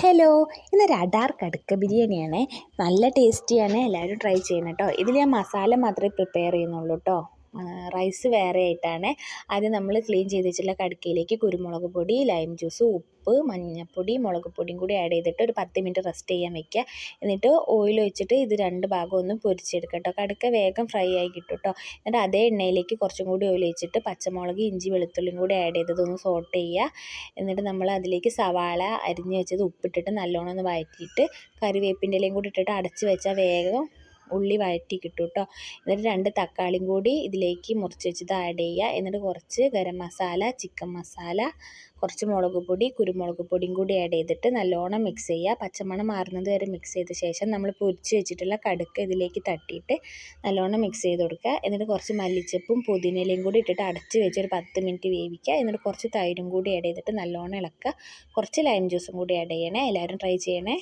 Hello ഇന്നൊരു radar കടുക്ക ബിരിയാണിയാണ്. നല്ല ടേസ്റ്റിയാണ് എല്ലാവരും ട്രൈ ചെയ്യണം കേട്ടോ ഇതിൽ ഞാൻ മസാല മാത്രമേ പ്രിപ്പയർ ചെയ്യുന്നുള്ളൂ കേട്ടോ റൈസ് വേറെ ആയിട്ടാണ് അത് നമ്മൾ ക്ലീൻ ചെയ്ത് വെച്ചിട്ടുള്ള കടുക്കയിലേക്ക് കുരുമുളക് പൊടി ലൈം ജ്യൂസ് ഉപ്പ് മഞ്ഞൾപ്പൊടി മുളക് പൊടിയും കൂടി ആഡ് ചെയ്തിട്ട് ഒരു പത്ത് മിനിറ്റ് റെസ്റ്റ് ചെയ്യാൻ വെക്കുക. എന്നിട്ട് ഓയിൽ ഒഴിച്ചിട്ട് ഇത് രണ്ട് ഭാഗം ഒന്ന് പൊരിച്ചെടുക്കുക കേട്ടോ. കടുക്ക വേഗം ഫ്രൈ ആയി കിട്ടും കേട്ടോ. എന്നിട്ട് അതേ എണ്ണയിലേക്ക് കുറച്ചും കൂടി ഓയിൽ ഒഴിച്ചിട്ട് പച്ചമുളക് ഇഞ്ചി വെളുത്തുള്ളിയും കൂടി ആഡ് ചെയ്തത് ഒന്ന് സോട്ട് ചെയ്യുക. എന്നിട്ട് നമ്മൾ അതിലേക്ക് സവാള അരിഞ്ഞ് വെച്ചത് ഉപ്പിട്ടിട്ട് നല്ലോണം ഒന്ന് വഴറ്റിയിട്ട് കറിവേപ്പിന്റെ ഇലയും കൂടി ഇട്ടിട്ട് അടച്ച് വെച്ചാൽ വേഗം ഉള്ളി വഴറ്റി കിട്ടും കേട്ടോ എന്നിട്ട് രണ്ട് തക്കാളിയും കൂടി ഇതിലേക്ക് മുറിച്ച് വെച്ചത് ആഡ് ചെയ്യുക. എന്നിട്ട് കുറച്ച് ഗരം മസാല ചിക്കൻ മസാല കുറച്ച് മുളക് പൊടി കുരുമുളക് പൊടിയും കൂടി ആഡ് ചെയ്തിട്ട് നല്ലോണം മിക്സ് ചെയ്യുക. പച്ചമണം മാറുന്നത് വരെ മിക്സ് ചെയ്ത ശേഷം നമ്മൾ പൊരിച്ച് വെച്ചിട്ടുള്ള കടുക്ക് ഇതിലേക്ക് തട്ടിയിട്ട് നല്ലോണം മിക്സ് ചെയ്ത് കൊടുക്കുക. എന്നിട്ട് കുറച്ച് മല്ലിച്ചപ്പും പുതിനയിലയും കൂടി ഇട്ടിട്ട് അടച്ച് വെച്ച് ഒരു പത്ത് മിനിറ്റ് വേവിക്കുക. എന്നിട്ട് കുറച്ച് തൈരും കൂടി ആഡ് ചെയ്തിട്ട് നല്ലോണം ഇളക്കുക. കുറച്ച് ലൈം ജ്യൂസും കൂടി ആഡ് ചെയ്യണേ. എല്ലാവരും ട്രൈ ചെയ്യണേ.